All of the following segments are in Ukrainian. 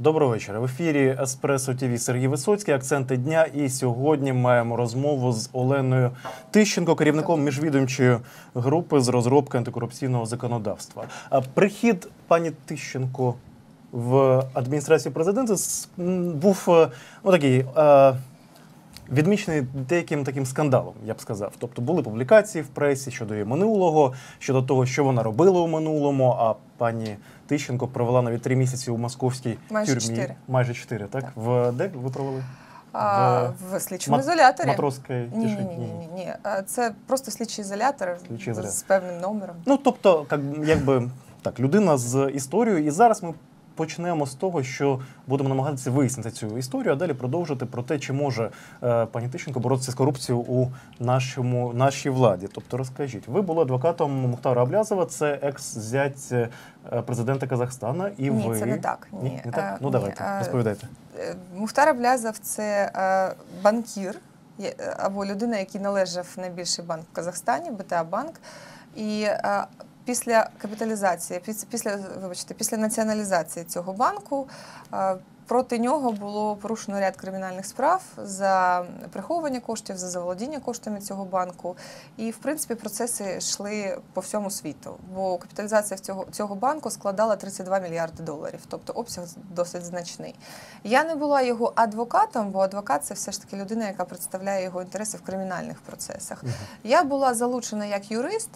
Доброго вечора. В ефірі Еспресо Тіві Сергій Висоцький. Акценти дня. І сьогодні маємо розмову з Оленою Тищенко, керівником міжвідомчої групи з розробки антикорупційного законодавства. Прихід пані Тищенко в адміністрацію президента був е, ну, такий. Відмічений деяким таким скандалом, я б сказав. Тобто були публікації в пресі щодо її минулого, щодо того, що вона робила у минулому. А пані Тищенко провела навіть три місяці у московській Майже тюрмі. чотири. Майже чотири, так? Так. В де ви провели? А, в слідчому Мат- ізоляторі. Матросській Ні, ні, ні, ні. Це просто слідчий ізолятор Слідчий ізолятор. з певним номером. Ну тобто, як, якби так, людина з історією, і зараз ми. Почнемо з того, що будемо намагатися вияснити цю історію, а далі продовжити про те, чи може е, пані Тищенко боротися з корупцією у нашому нашій владі. Тобто, розкажіть, ви були адвокатом Мухтара Аблязова, це екс-зять е, президента Казахстана, і Ні, ви це не так. Ні, Ні, не так? Е, Ну давайте, е, розповідайте. Мухтар Аблязов – це банкір або людина, який належав найбільший банк в Казахстані, БТА Банк. І після капіталізації, піс- після вибачте, після націоналізації цього банку. Проти нього було порушено ряд кримінальних справ за приховування коштів, за заволодіння коштами цього банку. І, в принципі, процеси йшли по всьому світу. Бо капіталізація цього, цього банку складала 32 мільярди доларів, тобто обсяг досить значний. Я не була його адвокатом, бо адвокат це все ж таки людина, яка представляє його інтереси в кримінальних процесах. Я була залучена як юрист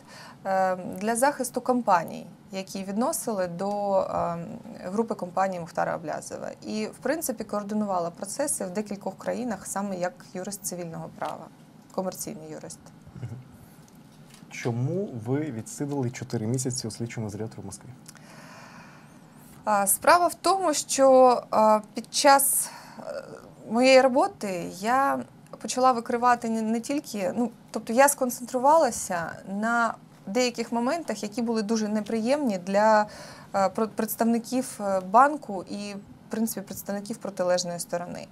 е, для захисту компаній, які відносили до е, групи компаній Мухтара Аблязова. І, в принципі, координувала процеси в декількох країнах саме як юрист цивільного права, комерційний юрист. Чому ви відсидили 4 місяці у слідчому ізоляторі в Москві? Справа в тому, що під час е, моєї роботи я почала викривати не, тільки, ну тобто я сконцентрувалася на деяких моментах, які були дуже неприємні для е, представників е, банку і, принципі, представників протилежної сторони.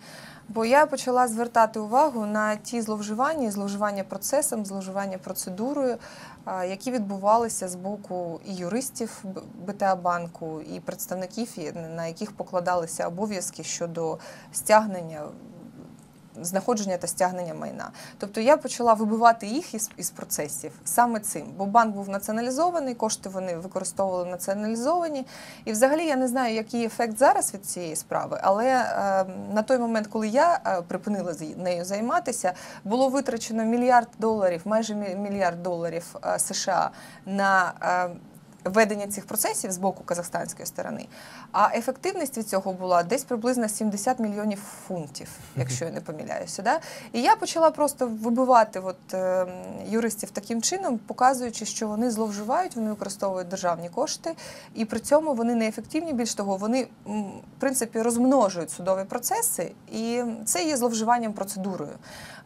Бо я почала звертати увагу на ті зловживання, зловживання процесом, зловживання процедурою, які відбувалися з боку і юристів БТА банку, і представників, на яких покладалися обов'язки щодо стягнення. Знаходження та стягнення майна. Тобто я почала вибивати їх із, із процесів саме цим, бо банк був націоналізований, кошти вони використовували націоналізовані. І взагалі я не знаю, який ефект зараз від цієї справи, але е, на той момент, коли я е, припинила нею займатися, було витрачено мільярд доларів, майже мільярд доларів е, США на е, ведення цих процесів з боку казахстанської сторони. А ефективність від цього була десь приблизно 70 мільйонів фунтів, якщо я не помиляюся. Да? І я почала просто вибивати от, е, юристів таким чином, показуючи, що вони зловживають, вони використовують державні кошти, і при цьому вони неефективні. Більш того, вони в принципі розмножують судові процеси, і це є зловживанням процедурою.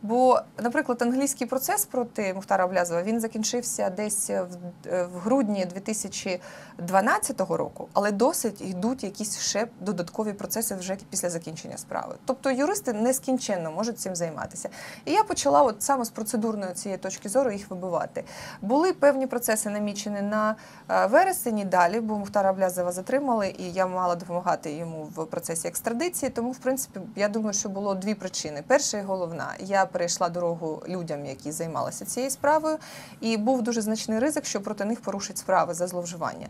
Бо, наприклад, англійський процес проти Мухтара Аблязова він закінчився десь в, е, в грудні 2012 року, але досить йдуть якісь ще додаткові процеси вже після закінчення справи. Тобто юристи нескінченно можуть цим займатися. І я почала от саме з процедурної цієї точки зору їх вибивати. Були певні процеси намічені на е, вересені далі, бо Мухтара Аблязова затримали, і я мала допомагати йому в процесі екстрадиції. Тому, в принципі, я думаю, що було дві причини. Перша і головна, я перейшла дорогу людям, які займалися цією справою, і був дуже значний ризик, що проти них порушать справи за зловживання.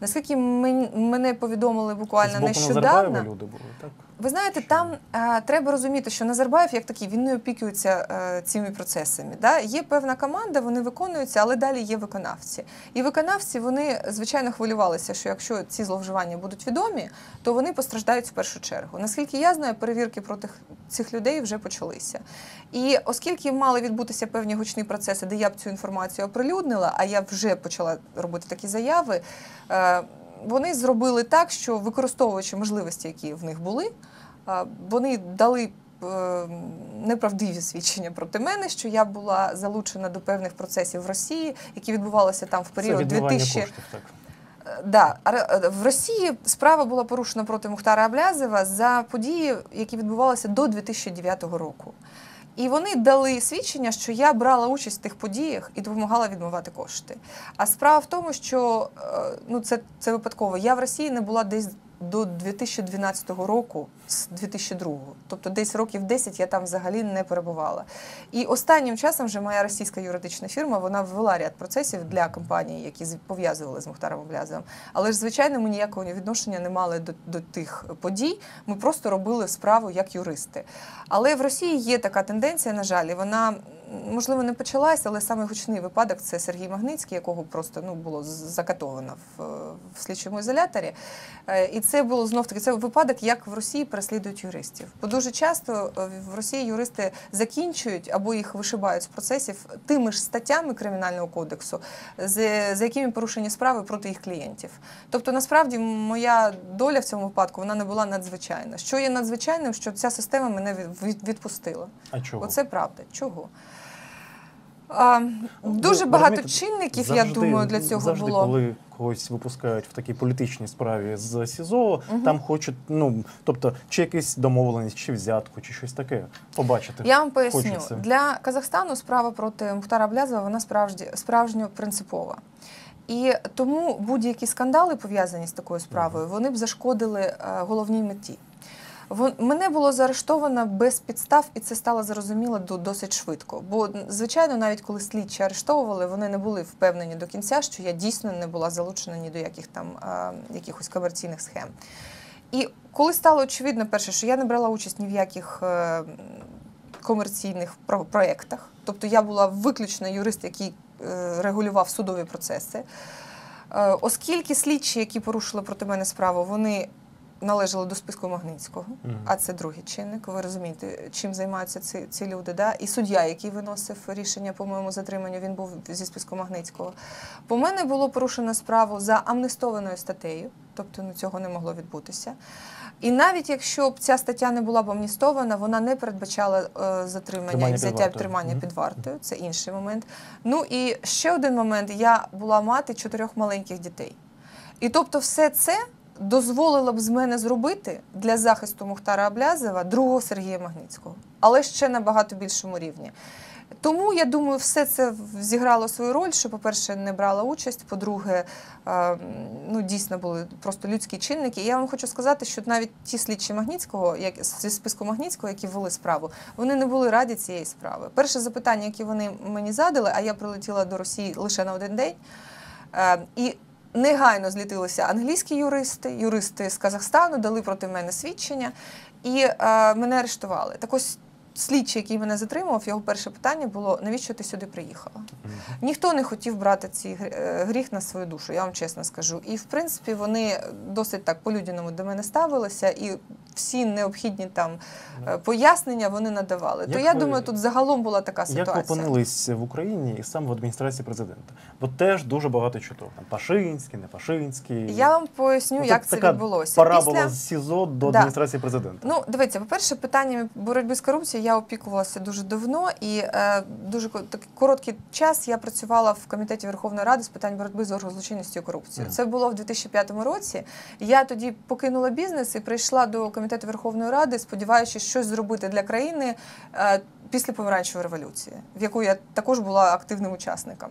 Наскільки мені мене повідомили буквально з боку нещодавно. Люди були, так? Ви знаєте, там е, треба розуміти, що Назарбаєв як такий він не опікується е, цими процесами. Да? Є певна команда, вони виконуються, але далі є виконавці. І виконавці вони звичайно хвилювалися, що якщо ці зловживання будуть відомі, то вони постраждають в першу чергу. Наскільки я знаю, перевірки проти цих людей вже почалися. І оскільки мали відбутися певні гучні процеси, де я б цю інформацію оприлюднила, а я вже почала робити такі заяви. е, Вони зробили так, що використовуючи можливості, які в них були, вони дали е, неправдиві свідчення проти мене, що я була залучена до певних процесів в Росії, які відбувалися там в період відмивання 2000... коштів, так. Е, Да, е, в Росії справа була порушена проти Мухтара Аблязова за події, які відбувалися до 2009 року. І вони дали свідчення, що я брала участь в тих подіях і допомагала відмивати кошти. А справа в тому, що е, ну це, це випадково. Я в Росії не була десь до 2012 року, з 2002. Тобто десь років 10 я там взагалі не перебувала. І останнім часом вже моя російська юридична фірма вона ввела ряд процесів для компаній, які пов'язували з Мухтаром Аблязовим. Але ж, звичайно, ми ніякого відношення не мали до, до тих подій. Ми просто робили справу як юристи. Але в Росії є така тенденція, на жаль, і вона можливо не почалась, але саме гучний випадок це Сергій Магницький, якого просто ну було закатовано в, в слідчому ізоляторі. Е, І це було знов таки це випадок, як в Росії переслідують юристів. Бо дуже часто е, в Росії юристи закінчують або їх вишибають з процесів тими ж статтями кримінального кодексу, з- за якими порушені справи проти їх клієнтів. Тобто, насправді, моя доля в цьому випадку вона не була надзвичайна. Що є надзвичайним, що ця система мене від- від- відпустила. А чого? Оце правда. Чого? А, дуже Ви багато чинників, я думаю, для цього завжди, було. коли когось випускають в такій політичній справі з СІЗО, Мгм. там хочуть, ну тобто, чи якісь домовленість, чи взятку, чи щось таке побачити. Я вам поясню. Хочеться. Для Казахстану справа проти Мухтара Аблязова вона справді справжньо принципова. І тому будь-які скандали пов'язані з такою справою, вони б зашкодили е, головній меті. Мене було заарештовано без підстав, і це стало зрозуміло до- досить швидко. Бо, звичайно, навіть коли слідчі арештовували, вони не були впевнені до кінця, що я дійсно не була залучена ні до яких там а, якихось комерційних схем. І коли стало очевидно, перше, що я не брала участь ні в яких е, комерційних про- проєктах, тобто я була виключно юрист, який е, регулював судові процеси. Е, Оскільки слідчі, які порушили проти мене справу, вони належали до списку Магнитського, Мгм. а це другий чинник. Ви розумієте, чим займаються ці, ці люди. Да? І суддя, який виносив рішення по моєму затриманню, він був зі списку Магнитського. По мене було порушено справу за амнестованою статтею, тобто ну, цього не могло відбутися. І навіть якщо б ця стаття не була б амністована, вона не передбачала е, затримання Тримання і взяття тримання Мгм. під вартою. Це інший момент. Ну і ще один момент: я була мати чотирьох маленьких дітей. І тобто, все це дозволило б з мене зробити для захисту Мухтара Аблязова другого Сергія Магнітського, але ще на багато більшому рівні. Тому я думаю, все це зіграло свою роль, що, по-перше, не брала участь, по-друге, ну дійсно були просто людські чинники. І я вам хочу сказати, що навіть ті слідчі Магнітського, як зі списку Магнітського, які вели справу, вони не були раді цієї справи. Перше запитання, яке вони мені задали, а я прилетіла до Росії лише на один день. е, І негайно злітилися англійські юристи, юристи з Казахстану, дали проти мене свідчення і е, мене арештували. Так ось слідчий, який мене затримував, його перше питання було: навіщо ти сюди приїхала? Ніхто не хотів брати цей е, гріх на свою душу, я вам чесно скажу. І в принципі вони досить так по-людяному до мене ставилися, і всі необхідні там е, пояснення вони надавали. То я ви- думаю, тут загалом була така ситуація. ви опинились в Україні і саме в адміністрації президента? Бо теж дуже багато чуток. Там Пашинський, не Пашинський. Я вам поясню, Ну, як це така відбулося. Парабола Після... з СІЗО до Да. адміністрації президента. Ну, дивіться, по-перше, питаннями боротьби з корупцією я опікувалася дуже давно, і е, дуже такий короткий час я працювала в комітеті Верховної Ради з питань боротьби з оргзлочинністю і корупцією. Мгм. Це було в 2005 році. Я тоді покинула бізнес і прийшла до комітету Верховної Ради, сподіваючись щось зробити для країни е, після помаранчевої революції, в яку я також була активним учасником.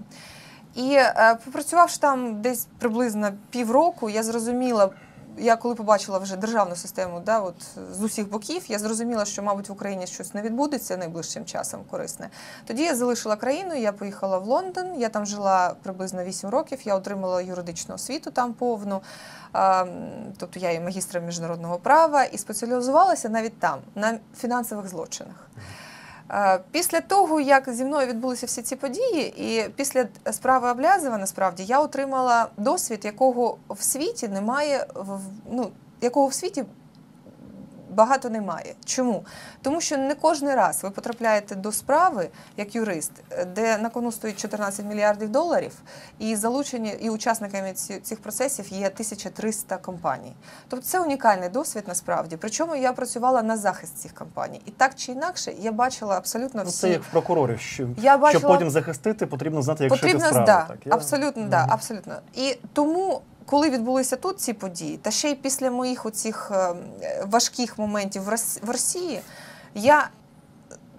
І е, попрацювавши там десь приблизно півроку, я зрозуміла, я коли побачила вже державну систему, да, от з усіх боків, я зрозуміла, що, мабуть, в Україні щось не відбудеться найближчим часом корисне. Тоді я залишила країну, я поїхала в Лондон. Я там жила приблизно 8 років. Я отримала юридичну освіту там повну. Тобто я є магістром міжнародного права і спеціалізувалася навіть там на фінансових злочинах. Е, Після того, як зі мною відбулися всі ці події, і після справи Аблязова, насправді я отримала досвід, якого в світі немає, ну, якого в світі багато немає. Чому? Тому що не кожен раз ви потрапляєте до справи як юрист, е, де на кону стоїть 14 мільярдів доларів, і залучені і учасниками цих процесів є 1300 компаній. Тобто це унікальний досвід насправді. Причому я працювала на захист цих компаній. І так чи інакше, я бачила абсолютно Ну, всі. це як в прокурорів. Що, Я бачила- Щоб потім захистити, потрібно знати, як Потрібно шити справу. да, так, я- абсолютно, да, абсолютно. І тому, коли відбулися тут ці події, та ще й після моїх оцих е, важких моментів в Рос- Росії, я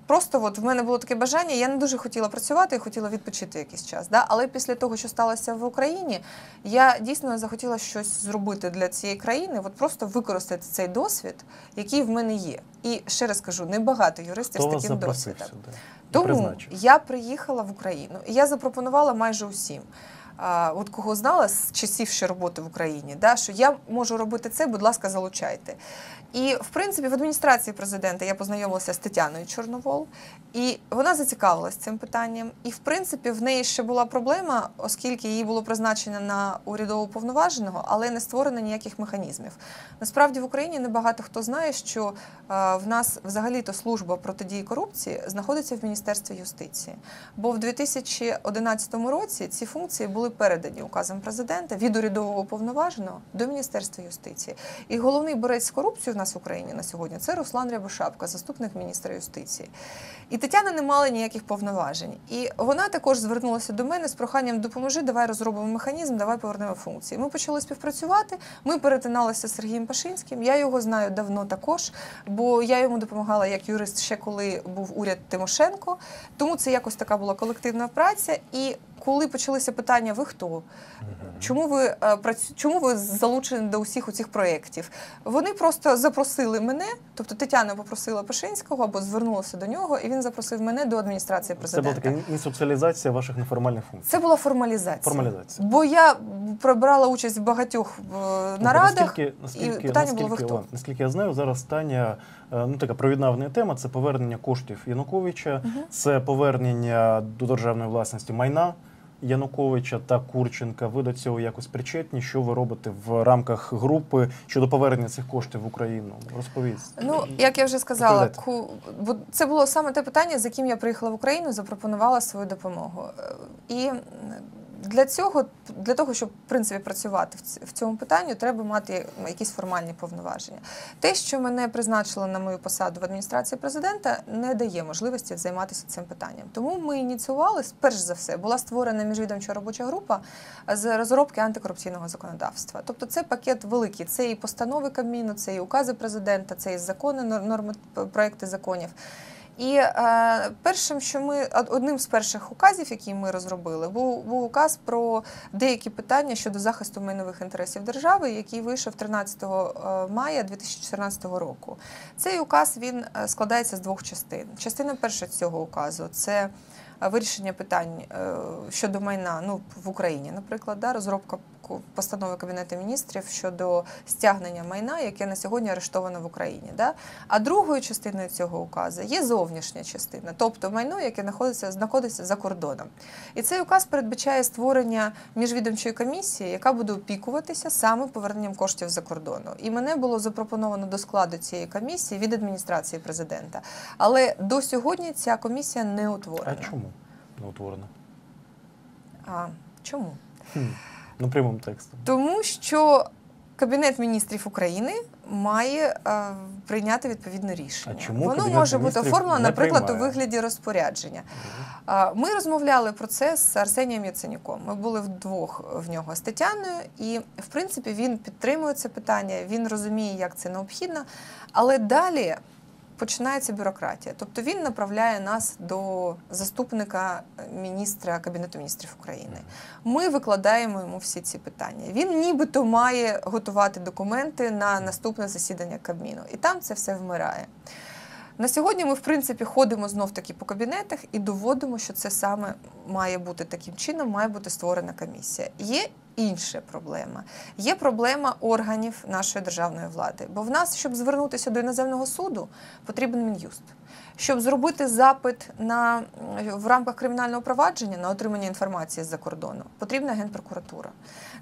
просто от в мене було таке бажання. Я не дуже хотіла працювати, я хотіла відпочити якийсь час. Да? Але після того, що сталося в Україні, я дійсно захотіла щось зробити для цієї країни, от просто використати цей досвід, який в мене є. І ще раз кажу, небагато юристів Хто з таким досвідом. сюди? Тому я приїхала в Україну і я запропонувала майже усім. От кого знала з часів ще роботи в Україні, да, що я можу робити це, будь ласка, залучайте. І в принципі в адміністрації президента я познайомилася з Тетяною Чорновол, і вона зацікавилась цим питанням. І в принципі в неї ще була проблема, оскільки її було призначено на урядово повноваженого, але не створено ніяких механізмів. Насправді в Україні небагато хто знає, що е, в нас взагалі-то служба протидії корупції знаходиться в Міністерстві юстиції. Бо в 2011 році ці функції були передані указом президента від урядового повноваженого до Міністерства юстиції. І головний борець з корупцією нас в Україні на сьогодні це Руслан Рябошапка, заступник міністра юстиції. І Тетяна не мала ніяких повноважень. І вона також звернулася до мене з проханням допоможи, давай розробимо механізм, давай повернемо функції. Ми почали співпрацювати. Ми перетиналися з Сергієм Пашинським. Я його знаю давно також, бо я йому допомагала як юрист ще коли був уряд Тимошенко. Тому це якось така була колективна праця. І коли почалися питання, ви хто? Чому ви е, чому ви залучені до усіх у цих проєктів? Вони просто запросили мене, тобто Тетяна попросила Пашинського або звернулася до нього, і він запросив мене до адміністрації президента. Це була така інсоціалізація ваших неформальних функцій. Це була формалізація. Формалізація. Бо я пробрала участь в багатьох е, Ну, нарадах. Наскільки, наскільки, і питання наскільки, було ви хто? Наскільки я знаю, зараз остання е, ну, така провідна тема це повернення коштів Януковича, Мгм. це повернення до державної власності майна Януковича та Курченка. Ви до цього якось причетні? Що ви робите в рамках групи щодо повернення цих коштів в Україну? Розповість. Ну, як я вже сказала, це було саме те питання, з яким я приїхала в Україну, запропонувала свою допомогу. Е, І для цього, для того, щоб в принципі працювати в цьому питанні, треба мати якісь формальні повноваження. Те, що мене призначили на мою посаду в адміністрації президента, не дає можливості займатися цим питанням. Тому ми ініціювали, перш за все, була створена міжвідомча робоча група з розробки антикорупційного законодавства. Тобто це пакет великий. Це і постанови Кабміну, це і укази президента, це і закони, норми, проекти законів. І е, першим, що ми одним з перших указів, які ми розробили, був, був указ про деякі питання щодо захисту майнових інтересів держави, який вийшов 13 е, мая 2014 року. Цей указ він е, складається з двох частин. Частина перша цього указу це е, вирішення питань щодо майна ну, в Україні, наприклад, да, розробка постанови Кабінету міністрів щодо стягнення майна, яке на сьогодні арештовано в Україні. Да? А другою частиною цього указу є зовнішня частина, тобто майно, яке знаходиться, знаходиться за кордоном. І цей указ передбачає створення міжвідомчої комісії, яка буде опікуватися саме поверненням коштів за кордону. І мене було запропоновано до складу цієї комісії від адміністрації президента. Але до сьогодні ця комісія не утворена. А чому не утворено? А, чому? Хм. Ну, прямим текстом. Тому що Кабінет міністрів України має е, прийняти відповідне рішення. А чому Воно Кабінет може бути оформлено, наприклад, у вигляді розпорядження. А, Ми розмовляли про це з Арсенієм Яценюком. Ми були вдвох в нього з Тетяною, і в принципі він підтримує це питання, він розуміє, як це необхідно. Але далі починається бюрократія. Тобто він направляє нас до заступника міністра Кабінету міністрів України. Ми викладаємо йому всі ці питання. Він нібито має готувати документи на наступне засідання Кабміну, і там це все вмирає. На сьогодні ми, в принципі, ходимо знов таки по кабінетах і доводимо, що це саме має бути таким чином, має бути створена комісія. Є інша проблема. Є проблема органів нашої державної влади. Бо в нас, щоб звернутися до іноземного суду, потрібен мін'юст. Щоб зробити запит на в рамках кримінального провадження на отримання інформації з-за кордону, потрібна генпрокуратура.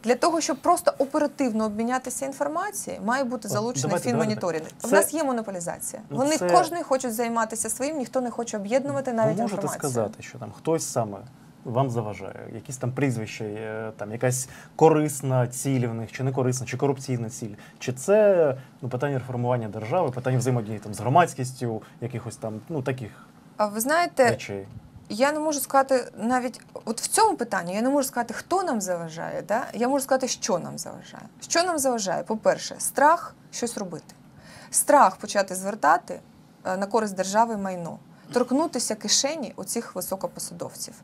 Для того, щоб просто оперативно обмінятися інформацією, має бути залучений фінмоніторинг. В нас є монополізація. Ну, Вони це- кожен хочуть займатися своїм, ніхто не хоче об'єднувати навіть Ви можете інформацію. сказати, що там хтось саме вам заважає, якісь там прізвища, там якась корисна ціль в них, чи не корисна, чи корупційна ціль? Чи це ну, питання реформування держави, питання взаємодії там з громадськістю, якихось там ну таких А ви знаєте, речей? я не можу сказати навіть от в цьому питанні я не можу сказати, хто нам заважає. Да? Я можу сказати, що нам заважає. Що нам заважає? По-перше, страх щось робити, страх почати звертати е, на користь держави майно. торкнутися кишені оцих високопосадовців.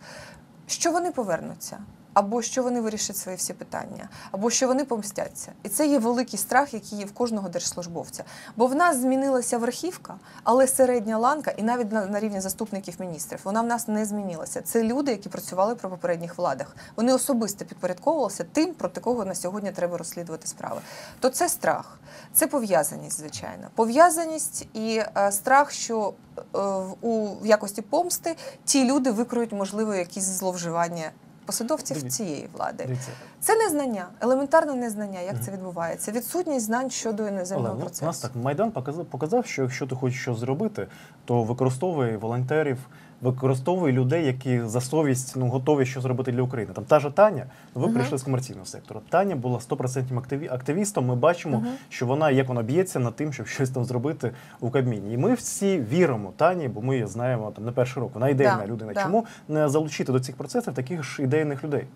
Що вони повернуться? Або що вони вирішать свої всі питання, або що вони помстяться. І це є великий страх, який є в кожного держслужбовця. Бо в нас змінилася верхівка, але середня ланка, і навіть на, на рівні заступників міністрів, вона в нас не змінилася. Це люди, які працювали при попередніх владах. Вони особисто підпорядковувалися тим, проти кого на сьогодні треба розслідувати справи. То це страх, це пов'язаність, звичайно. Пов'язаність і е, страх, що е, у в якості помсти ті люди викриють, можливо, якісь зловживання посадовців Дивіться. цієї влади. Дивіться, Це незнання, елементарне незнання, як це відбувається. Відсутність знань щодо іноземного Олег, ну, процесу. у нас так Майдан показав, показав, що якщо ти хочеш щось зробити, то використовуй волонтерів, використовуй людей, які за совість ну готові що зробити для України. Там та ж Таня, ну, ви Мгм. прийшли з комерційного сектору. Таня була 100% активі, активістом. Ми бачимо, Мгм. що вона як вона б'ється над тим, щоб щось там зробити у Кабміні. І ми всі віримо Тані, бо ми її знаємо там не перший рок. Вона ідейна Да, людина. да. Чому не залучити до цих процесів таких ж ідейних людей?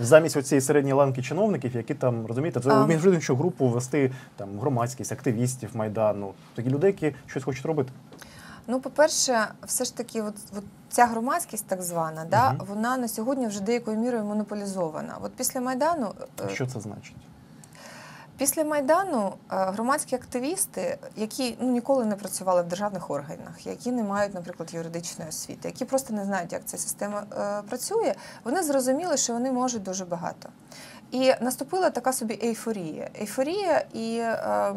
Замість оцієї середньої ланки чиновників, які там розумієте, це міжвідомчу групу вести там громадськість, активістів майдану, такі людей, які щось хочуть робити. Ну, по-перше, все ж таки, от, от ця громадськість, так звана, да, Мгм. вона на сьогодні вже деякою мірою монополізована. От після майдану е, Що це значить? Після майдану е, громадські активісти, які ну ніколи не працювали в державних органах, які не мають, наприклад, юридичної освіти, які просто не знають, як ця система е, працює, вони зрозуміли, що вони можуть дуже багато. І наступила така собі ейфорія. Ейфорія і е,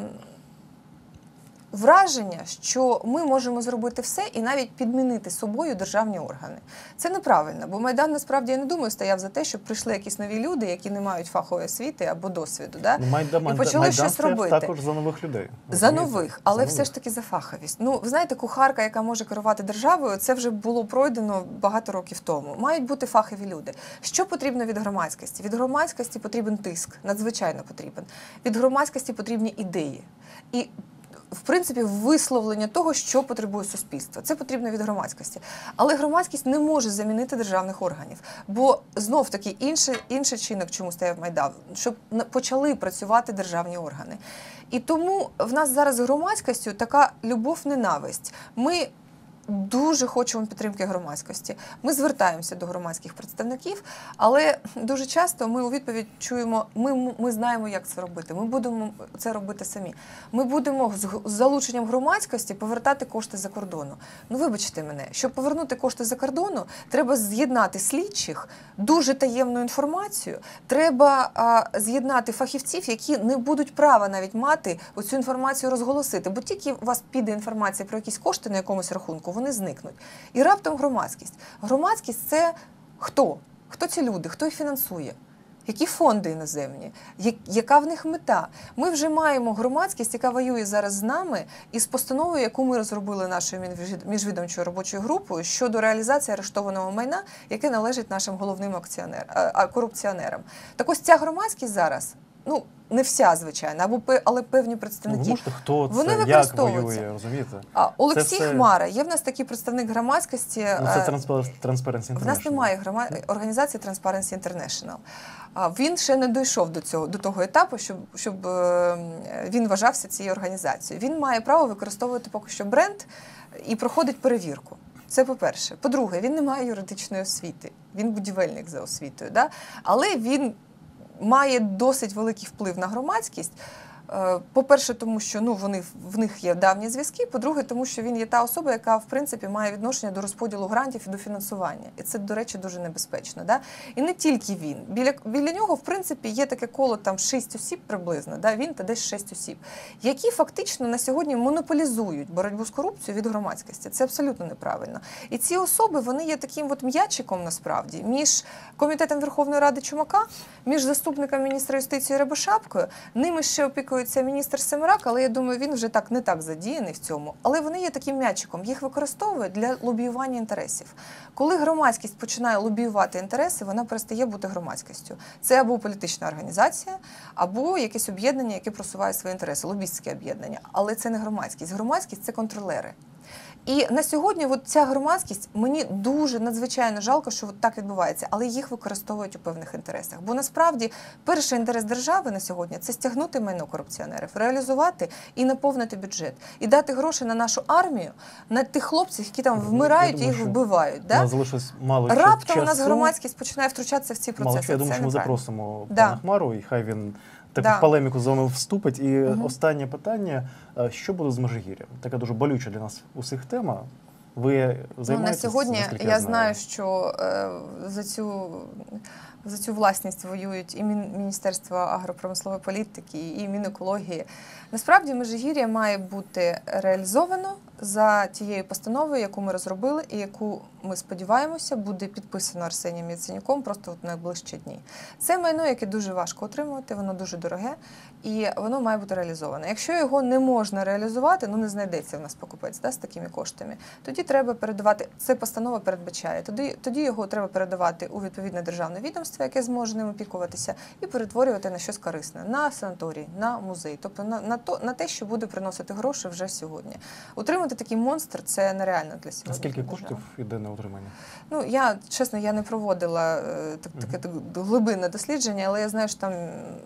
враження, що ми можемо зробити все і навіть підмінити собою державні органи. Це неправильно, бо Майдан насправді я не думаю стояв за те, щоб прийшли якісь нові люди, які не мають фахової освіти або досвіду. Да? Ну, Майдан, і почали Майдан щось робити. також за нових людей. За нових, але За все ж таки за фаховість. Ну, ви знаєте, кухарка, яка може керувати державою, це вже було пройдено багато років тому. Мають бути фахові люди. Що потрібно від громадськості? Від громадськості потрібен тиск, надзвичайно потрібен. Від громадськості потрібні ідеї. І в принципі, висловлення того, що потребує суспільство. Це потрібно від громадськості. Але громадськість не може замінити державних органів. Бо знов таки інший, інший чинок, чому стояв Майдан, щоб почали працювати державні органи. І тому в нас зараз з громадськістю така любов-ненависть. Ми дуже хочемо підтримки громадськості. Ми звертаємося до громадських представників, але дуже часто ми у відповідь чуємо: ми, ми знаємо, як це робити. Ми будемо це робити самі. Ми будемо з, залученням громадськості повертати кошти за кордону. Ну, вибачте мене, щоб повернути кошти за кордону, треба з'єднати слідчих, дуже таємну інформацію. Треба з'єднати фахівців, які не будуть права навіть мати оцю інформацію розголосити. Бо тільки у вас піде інформація про якісь кошти на якомусь рахунку, вони зникнуть. І раптом громадськість. Громадськість це хто? Хто ці люди? Хто їх фінансує? Які фонди іноземні? Яка в них мета? Ми вже маємо громадськість, яка воює зараз з нами, із постановою, яку ми розробили нашою міжвідомчою робочою групою щодо реалізації арештованого майна, яке належить нашим головним акціонер, а, а, корупціонерам. Так ось ця громадськість зараз, ну не вся звичайно, або але певні Ну, представники. ви можете, хто це, Вони як воює, розумієте? А Олексій все- Хмара є в нас такий представник громадськості. Ну, це е, Transpar- Transparency в нас немає грома... організації Transparency International. А він ще не дійшов до цього до того етапу, щоб, щоб е, він вважався цією організацією. Він має право використовувати поки що бренд і проходить перевірку. Це по-перше. По-друге, він не має юридичної освіти. Він будівельник за освітою. Да? Але він має досить великий вплив на громадськість. Е, По-перше, тому що ну вони в них є давні зв'язки. По-друге, тому що він є та особа, яка в принципі має відношення до розподілу грантів і до фінансування. І це, до речі, дуже небезпечно. Да? І не тільки він. Біля, біля нього, в принципі, є таке коло там шість осіб приблизно. Да? Він та десь шість осіб, які фактично на сьогодні монополізують боротьбу з корупцією від громадськості. Це абсолютно неправильно. І ці особи вони є таким от м'ячиком насправді між комітетом Верховної Ради Чумака, між заступником міністра юстиції Рябошапкою. Ними ще опікується міністр Семерак, але я думаю, він вже так не так задіяний в цьому. Але вони є таким м'ячиком. Їх використовують для лобіювання інтересів. Коли громадськість починає лобіювати інтереси, вона перестає бути громадськістю. Це або політична організація, або якесь об'єднання, яке просуває свої інтереси, лобістське об'єднання. Але це не громадськість. Громадськість це контролери. І на сьогодні от ця громадськість мені дуже надзвичайно жалко, що от так відбувається, але їх використовують у певних інтересах. Бо насправді перший інтерес держави на сьогодні це стягнути майно корупціонерів, реалізувати і наповнити бюджет, і дати гроші на нашу армію, на тих хлопців, які там вмирають і їх вбивають. Да? залишилось мало Раптом часу. у нас громадськість починає втручатися в ці процеси. що, я думаю, що ми запросимо Да. пана Хмару, і хай він таку Да. полеміку з вами вступить. І Мгм. останнє питання: Е, що буде з Межигір'ям? Така дуже болюча для нас усіх тема. Ви Ну, на сьогодні я знаю, що е, за цю за цю власність воюють і Мін- Міністерство агропромислової політики, і Мінекології. Насправді Межигір'я має бути реалізовано за тією постановою, яку ми розробили, і яку ми сподіваємося буде підписано Арсенієм Яценюком просто в найближчі дні. Це майно, яке дуже важко отримувати, воно дуже дороге, і воно має бути реалізоване. Якщо його не можна реалізувати, ну не знайдеться в нас покупець да, з такими коштами. Тоді треба передавати. Це постанова передбачає. Тоді тоді його треба передавати у відповідне державне відомство, яке зможе ним опікуватися, і перетворювати на щось корисне на санаторій, на музей, тобто на, на то на те, що буде приносити гроші вже сьогодні. Утримати такий монстр це нереально для А сьогодні. скільки коштів йде на утримання? Ну я чесно, я не проводила е, так, таке так, глибинне дослідження, але я знаю, що там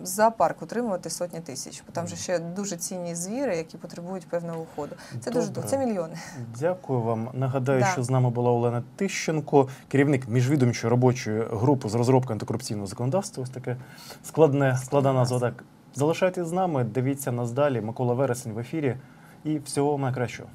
зоопарк утримувати сотні тисяч, бо там же ще дуже цінні звіри, які потребують певного уходу. Це дуже Добре. дорого, це мільйони. Дякую вам. Нагадаю, Да. що з нами була Олена Тищенко, керівник міжвідомчої робочої групи з розробки антикорупційного законодавства. Ось таке складне, складна назва. Так залишайтесь з нами, дивіться нас далі. Микола Вересень в ефірі. І всього вам найкращого.